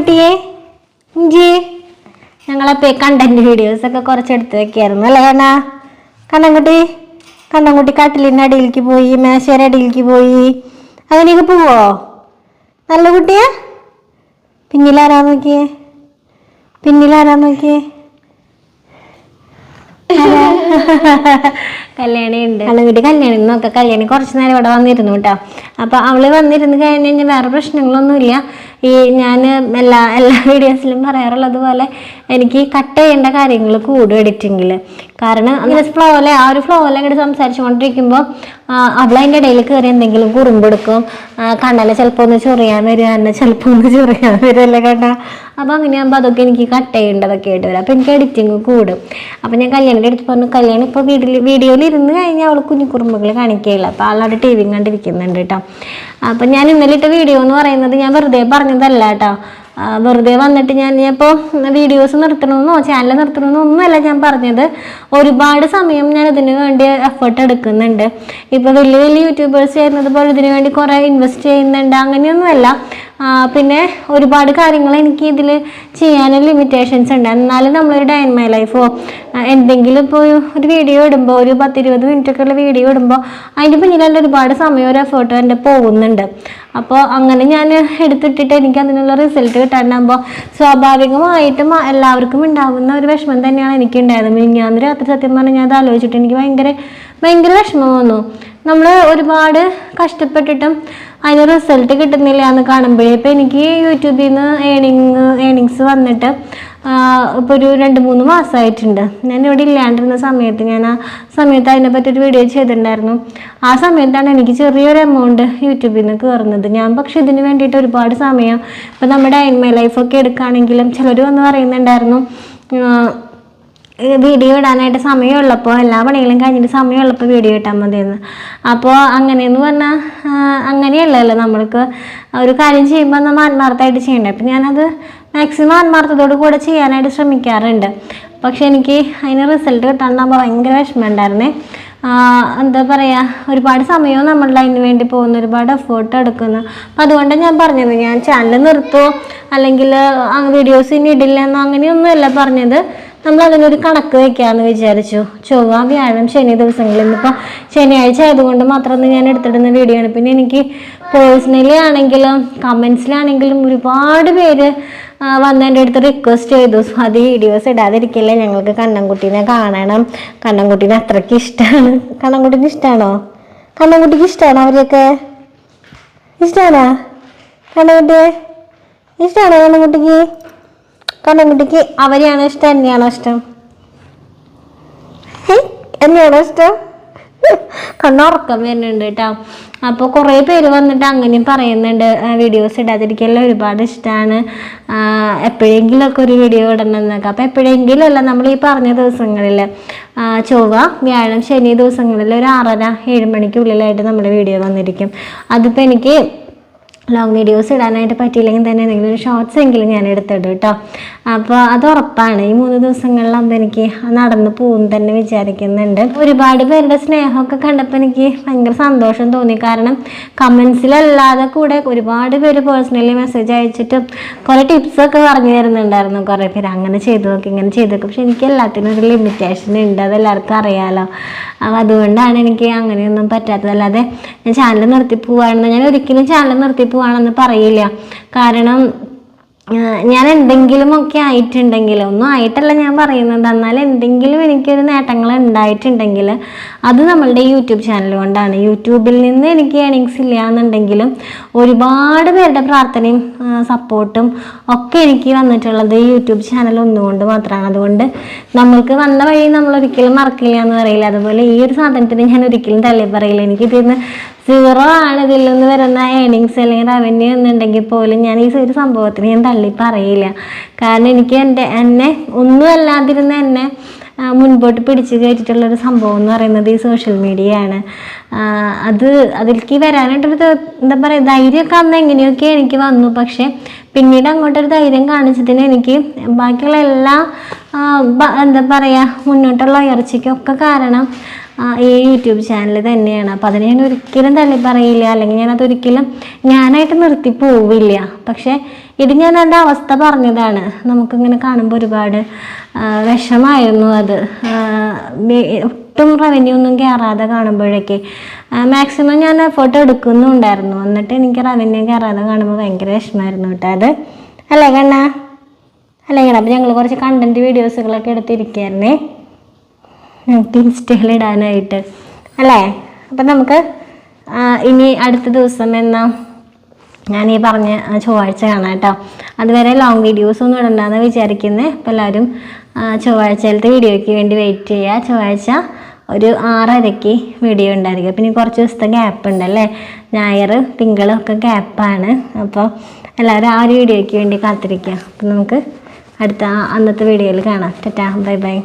കണ്ണൻകുട്ടിയെ ഇഞ്ചി. ഞങ്ങളപ്പോൾ content videos ഒക്കെ കുറച്ച് എടുത്ത് വെക്കായിരുന്നു അല്ലേ കണ്ണ? കണ്ണൻകുട്ടി കണ്ണൻകുട്ടി കട്ടിലിന്റെ അടിയിലേക്ക് പോയി മേശയുടെ അടിയിലേക്ക് പോയി. അങ്ങനെയൊക്കെ പോവോ? നല്ല കുട്ടിയാ? പിന്നിലാരാ നോക്കിയേ? പിന്നിലാരാ നോക്കിയേ? കല്യാണി ഉണ്ട് കണ്ണുകുട്ടി കല്യാണി നോക്കാം. കല്യാണി കുറച്ച് നേരം ഇവിടെ വന്നിരുന്നു കേട്ടോ. അപ്പൊ അവൾ വന്നിരുന്ന് കഴിഞ്ഞ് കഴിഞ്ഞാൽ വേറെ പ്രശ്നങ്ങളൊന്നുമില്ല. ഈ ഞാൻ എല്ലാ എല്ലാ വീഡിയോസിലും പറയാറുള്ളത് പോലെ എനിക്ക് കട്ട് ചെയ്യേണ്ട കാര്യങ്ങൾ കൂടും എഡിറ്റിങ്ങിൽ കാരണം അങ്ങനെ ഫ്ലോയിലെ ആ ഒരു ഫ്ലോയിൽ അങ്ങോട്ട് സംസാരിച്ചുകൊണ്ടിരിക്കുമ്പോൾ അവൾ അതിന്റെ ഇടയിൽ കയറി എന്തെങ്കിലും കുറുമ്പെടുക്കും കണ്ണനെ ചിലപ്പോൾ ഒന്ന് ചൊറിയാൻ വരിക എന്നെ ചിലപ്പോൾ ഒന്ന് ചൊറിയാൻ വരുമല്ലേ കണ്ട അപ്പോൾ അങ്ങനെയാകുമ്പോൾ അതൊക്കെ എനിക്ക് കട്ട് ചെയ്യേണ്ടതൊക്കെ ആയിട്ട് വരും. അപ്പോൾ എനിക്ക് എഡിറ്റിങ് കൂടും. അപ്പോൾ ഞാൻ കല്യാണിന്റെ അടുത്ത് പറഞ്ഞു കല്യാണം ഇപ്പോൾ വീട്ടിൽ വീഡിയോയിൽ ഇരുന്ന് കഴിഞ്ഞാൽ അവൾ കുഞ്ഞു കുറുമ്പുകൾ കാണിക്കുകയില്ല. അപ്പോൾ ആളവിടെ ടി വി കണ്ടിരിക്കുന്നുണ്ട് കേട്ടോ അപ്പോൾ ഞാൻ ഇന്നലെ ഇട്ട വീഡിയോ എന്ന് പറയുന്നത് ഞാൻ വെറുതെ പറഞ്ഞതല്ല കേട്ടോ വെറുതെ വന്നിട്ട് ഞാൻ ഇപ്പോൾ വീഡിയോസ് നിർത്തണമെന്നോ ചാനൽ നിർത്തണമെന്നോ ഒന്നുമല്ല ഞാൻ പറഞ്ഞത്. ഒരുപാട് സമയം ഞാൻ ഇതിന് വേണ്ടി എഫേർട്ട് എടുക്കുന്നുണ്ട്. ഇപ്പോൾ വലിയ വലിയ യൂട്യൂബേഴ്സ് ചെയ്യുന്നത് പോലെ ഇതിന് വേണ്ടി കുറേ ഇൻവെസ്റ്റ് ചെയ്യുന്നുണ്ട്. അങ്ങനെയൊന്നുമല്ല. പിന്നെ ഒരുപാട് കാര്യങ്ങൾ എനിക്ക് ഇതിൽ ചെയ്യാനും ലിമിറ്റേഷൻസ് ഉണ്ട്. എന്നാലും നമ്മളൊരു ഡൈൻ മൈ ലൈഫോ എന്തെങ്കിലും ഇപ്പോൾ ഒരു വീഡിയോ ഇടുമ്പോൾ ഒരു പത്തിരുപത് മിനിറ്റൊക്കെ ഉള്ള വീഡിയോ ഇടുമ്പോൾ അതിന്റെ പിന്നിലുള്ള ഒരുപാട് സമയം ഒരു എഫേർട്ട് എന്റെ പോകുന്നുണ്ട്. അപ്പോൾ അങ്ങനെ ഞാൻ എടുത്തിട്ടിട്ട് എനിക്ക് അതിനുള്ള റിസൾട്ട് കിട്ടാണ്ടാകുമ്പോൾ സ്വാഭാവികമായിട്ടും എല്ലാവർക്കും ഉണ്ടാകുന്ന ഒരു വിഷമം തന്നെയാണ് എനിക്ക് ഉണ്ടായത് ഞാൻ രാത്രി സത്യം പറഞ്ഞാൽ ഞാൻ അത് ആലോചിച്ചിട്ട് എനിക്ക് ഭയങ്കര ഭയങ്കര വിഷമം വന്നു. നമ്മൾ ഒരുപാട് കഷ്ടപ്പെട്ടിട്ടും അതിന് റിസൾട്ട് കിട്ടുന്നില്ല എന്ന് കാണുമ്പോഴേ ഇപ്പം എനിക്ക് യൂട്യൂബിൽ നിന്ന് ഏണിങ് ഏണിങ്സ് വന്നിട്ട് ഇപ്പോൾ ഒരു രണ്ട് മൂന്ന് മാസമായിട്ടുണ്ട് ഞാൻ ഇവിടെ ഇല്ലാണ്ടിരുന്ന സമയത്ത് ഞാൻ ആ സമയത്ത് അതിനെപ്പറ്റി ഒരു വീഡിയോ ചെയ്തിട്ടുണ്ടായിരുന്നു. ആ സമയത്താണ് എനിക്ക് ചെറിയൊരു എമൗണ്ട് യൂട്യൂബിൽ നിന്ന് കയറുന്നത് ഞാൻ പക്ഷേ ഇതിന് വേണ്ടിയിട്ട് ഒരുപാട് സമയം ഇപ്പോൾ നമ്മുടെ മൈ ലൈഫൊക്കെ എടുക്കുകയാണെങ്കിലും ചിലർ വന്ന് പറയുന്നുണ്ടായിരുന്നു വീഡിയോ ഇടാനായിട്ട് സമയമുള്ളപ്പോൾ എല്ലാ പണികളും കഴിഞ്ഞിട്ട് സമയമുള്ളപ്പോൾ വീഡിയോ ഇട്ടാൽ മതിയെന്ന്. അപ്പോൾ അങ്ങനെയെന്ന് പറഞ്ഞാൽ അങ്ങനെയല്ലല്ലോ നമ്മൾക്ക് ഒരു കാര്യം ചെയ്യുമ്പോൾ നമ്മൾ ആത്മാർത്ഥമായിട്ട് ചെയ്യണ്ടേ. അപ്പം ഞാനത് മാക്സിമം ആത്മാർത്ഥത്തോടു കൂടെ ചെയ്യാനായിട്ട് ശ്രമിക്കാറുണ്ട്. പക്ഷെ എനിക്ക് അതിന് റിസൾട്ട് കിട്ടാണ്ടാകുമ്പോൾ ഭയങ്കര വിഷമം ഉണ്ടായിരുന്നേ എന്താ പറയുക ഒരുപാട് സമയവും നമ്മൾ അതിന് വേണ്ടി പോകുന്നു ഒരുപാട് എഫേർട്ട് എടുക്കുന്നു. അപ്പം അതുകൊണ്ട് ഞാൻ പറഞ്ഞത് ഞാൻ ചാനൽ നിർത്തുമോ അല്ലെങ്കിൽ വീഡിയോസ് ഇനി ഇടില്ല എന്നോ അങ്ങനെയൊന്നുമല്ല പറഞ്ഞത്. നമ്മൾ അതിനൊരു കണക്ക് വെക്കാമെന്ന് വിചാരിച്ചു. ചൊവ്വ വ്യാഴം ശനി ദിവസങ്ങളിൽ. ഇന്നിപ്പോൾ ശനിയാഴ്ച ആയതുകൊണ്ട് മാത്രം ഞാൻ എടുത്തിടുന്ന വീഡിയോ ആണ്. പിന്നെ എനിക്ക് പേഴ്സണലി ആണെങ്കിലും കമൻസിലാണെങ്കിലും ഒരുപാട് പേര് വന്ന് എന്റെ അടുത്ത് റിക്വസ്റ്റ് ചെയ്തു. സ്വാതി വീഡിയോസ് ഇടാതിരിക്കില്ലേ? ഞങ്ങൾക്ക് കണ്ണൻകുട്ടീനെ കാണണം. കണ്ണൻകുട്ടീനെ അത്രയ്ക്ക് ഇഷ്ടമാണ് കണ്ണൻകുട്ടീനെ ഇഷ്ടമാണോ കണ്ണൻകുട്ടിക്ക് ഇഷ്ടമാണോ അവരെയൊക്കെ? ഇഷ്ടമാണോ കണ്ണൻകുട്ടിയെ? ഇഷ്ടമാണോ കണ്ണൻകുട്ടിക്ക്? കണ്ണൻകുട്ടിക്ക് അവരെയാണോ ഇഷ്ടം എന്നെയാണോ ഇഷ്ടം? എന്നെയാണോ ഇഷ്ടം? കണ്ണുറക്കം വരുന്നുണ്ട് കേട്ടോ. അപ്പോൾ കുറേ പേര് വന്നിട്ട് അങ്ങനെയും പറയുന്നുണ്ട് വീഡിയോസ് ഇടാതിരിക്കലും ഒരുപാട് ഇഷ്ടമാണ് എപ്പോഴെങ്കിലുമൊക്കെ ഒരു വീഡിയോ ഇടണം എന്നൊക്കെ അപ്പോൾ എപ്പോഴെങ്കിലും അല്ല നമ്മൾ ഈ പറഞ്ഞ ദിവസങ്ങളിൽ ചൊവ്വ വ്യാഴം ശനി ദിവസങ്ങളിൽ ഒരു ആറര ഏഴ് മണിക്കുള്ളിലായിട്ട് നമ്മുടെ വീഡിയോ വന്നിരിക്കും. അതിപ്പോൾ എനിക്ക് ലോങ് വീഡിയോസ് ഇടാനായിട്ട് പറ്റിയില്ലെങ്കിൽ തന്നെ എന്തെങ്കിലും ഒരു ഷോർട്സ് എങ്കിലും ഞാൻ എടുത്തിടും കേട്ടോ. അപ്പോൾ അത് ഉറപ്പാണ്. ഈ മൂന്ന് ദിവസങ്ങളിലാകുമ്പോൾ എനിക്ക് നടന്നു പോകും തന്നെ വിചാരിക്കുന്നുണ്ട്. ഒരുപാട് പേരുടെ സ്നേഹമൊക്കെ കണ്ടപ്പോൾ എനിക്ക് ഭയങ്കര സന്തോഷം തോന്നി. കാരണം കമൻസിലല്ലാതെ കൂടെ ഒരുപാട് പേര് പേഴ്സണലി മെസ്സേജ് അയച്ചിട്ടും കുറേ ടിപ്സൊക്കെ പറഞ്ഞു തരുന്നുണ്ടായിരുന്നു കുറേ പേര്. അങ്ങനെ ചെയ്തു നോക്കി ഇങ്ങനെ ചെയ്തു നോക്കി. പക്ഷെ എനിക്ക് എല്ലാത്തിനും ഒരു ലിമിറ്റേഷൻ ഉണ്ട്. അതെല്ലാവർക്കും അറിയാമല്ലോ അപ്പോൾ അതുകൊണ്ടാണ് എനിക്ക് അങ്ങനെയൊന്നും പറ്റാത്തത്. അല്ലാതെ ഞാൻ ചാനൽ നിർത്തി പോവാണെന്ന് ഞാൻ ഒരിക്കലും ചാനൽ നിർത്തി പോവാണെന്ന് പറയില്ല. കാരണം ഞാൻ എന്തെങ്കിലുമൊക്കെ ആയിട്ടുണ്ടെങ്കിൽ ഒന്നും ആയിട്ടല്ല ഞാൻ പറയുന്നത്. എന്നാൽ എന്തെങ്കിലും എനിക്കൊരു നേട്ടങ്ങൾ ഉണ്ടായിട്ടുണ്ടെങ്കിൽ അത് നമ്മളുടെ യൂട്യൂബ് ചാനൽ കൊണ്ടാണ്. യൂട്യൂബിൽ നിന്ന് എനിക്ക് ഏണിങ്സ് ഇല്ല എന്നുണ്ടെങ്കിലും ഒരുപാട് പേരുടെ പ്രാർത്ഥനയും സപ്പോർട്ടും ഒക്കെ എനിക്ക് വന്നിട്ടുള്ളത് യൂട്യൂബ് ചാനൽ ഒന്നുകൊണ്ട് മാത്രമാണ് അതുകൊണ്ട് നമ്മൾക്ക് വന്ന വഴി നമ്മൾ ഒരിക്കലും മറക്കില്ല എന്ന് പറയില്ല. അതുപോലെ ഈ ഒരു സാധനത്തിന് ഞാൻ ഒരിക്കലും തള്ളി പറയില്ല. എനിക്ക് ഇതിന്ന് സീറോ ആണ് ഇതിൽ നിന്ന് വരുന്ന ഏണിങ്സ് അല്ലെങ്കിൽ റവന്യൂ എന്നുണ്ടെങ്കിൽ പോലും ഞാൻ ഈ ഒരു സംഭവത്തിന് ഞാൻ തള്ളി പറയില്ല. കാരണം എനിക്ക് എന്റെ എന്നെ ഒന്നും അല്ലാതിരുന്ന എന്നെ മുൻപോട്ട് പിടിച്ചു കയറ്റിയിട്ടുള്ള ഒരു സംഭവം എന്ന് പറയുന്നത് ഈ സോഷ്യൽ മീഡിയ ആണ്. അത് അതിലേക്ക് വരാനായിട്ടൊരു എന്താ പറയുക ധൈര്യമൊക്കെ അന്ന് എങ്ങനെയൊക്കെ എനിക്ക് വന്നു. പക്ഷേ പിന്നീട് അങ്ങോട്ടൊരു ധൈര്യം കാണിച്ചതിന് എനിക്ക് ബാക്കിയുള്ള എല്ലാ എന്താ പറയുക മുന്നോട്ടുള്ള ഉയർച്ചയ്ക്കൊക്കെ കാരണം ഈ യൂട്യൂബ് ചാനൽ തന്നെയാണ്. അപ്പം അതിനെ ഞാൻ ഒരിക്കലും തള്ളി പറയില്ല. അല്ലെങ്കിൽ ഞാനത് ഒരിക്കലും ഞാനായിട്ട് നിർത്തി പോവില്ല. പക്ഷേ ഇത് ഞാൻ എന്റെ അവസ്ഥ പറഞ്ഞതാണ്. നമുക്കിങ്ങനെ കാണുമ്പോൾ ഒരുപാട് വിഷമായിരുന്നു അത്. ഒട്ടും റവന്യൂ ഒന്നും കയറാതെ കാണുമ്പോഴേക്ക്. മാക്സിമം ഞാൻ എഫേർട്ട് എടുക്കുന്നുണ്ടായിരുന്നു. എന്നിട്ട് എനിക്ക് റവന്യൂ കയറാതെ കാണുമ്പോൾ ഭയങ്കര വിഷമമായിരുന്നു കേട്ടോ അത്. അല്ലേ കണ്ണ? അല്ലേ കണ്ണ? അപ്പം ഞങ്ങൾ കുറച്ച് കണ്ടന്റ് വീഡിയോസുകളൊക്കെ എടുത്തിരിക്കുകയായിരുന്നേ ഞങ്ങൾക്ക് ഇൻസ്റ്റയിൽ ഇടാനായിട്ട് അല്ലേ? അപ്പം നമുക്ക് ഇനി അടുത്ത ദിവസം എന്നാ ഞാൻ ഈ പറഞ്ഞ ചൊവ്വാഴ്ച കാണാം കേട്ടോ. അതുവരെ ലോങ് വീഡിയോസ് ഒന്നും ഇടണ്ടെന്ന് വിചാരിക്കുന്നത് അപ്പോൾ എല്ലാവരും ചൊവ്വാഴ്ചയിലത്തെ വീഡിയോയ്ക്ക് വേണ്ടി വെയിറ്റ് ചെയ്യുക ചൊവ്വാഴ്ച ഒരു ആറരയ്ക്ക് വീഡിയോ ഉണ്ടായിരിക്കും. പിന്നെ കുറച്ച് ദിവസത്തെ ഗ്യാപ്പ് ഉണ്ടല്ലേ ഞായർ തിങ്കളും ഒക്കെ ഗ്യാപ്പാണ് അപ്പോൾ എല്ലാവരും ആ ഒരു വീഡിയോയ്ക്ക് വേണ്ടി കാത്തിരിക്കുക. അപ്പം നമുക്ക് അടുത്ത അന്നത്തെ വീഡിയോയിൽ കാണാം. Tata bye bye.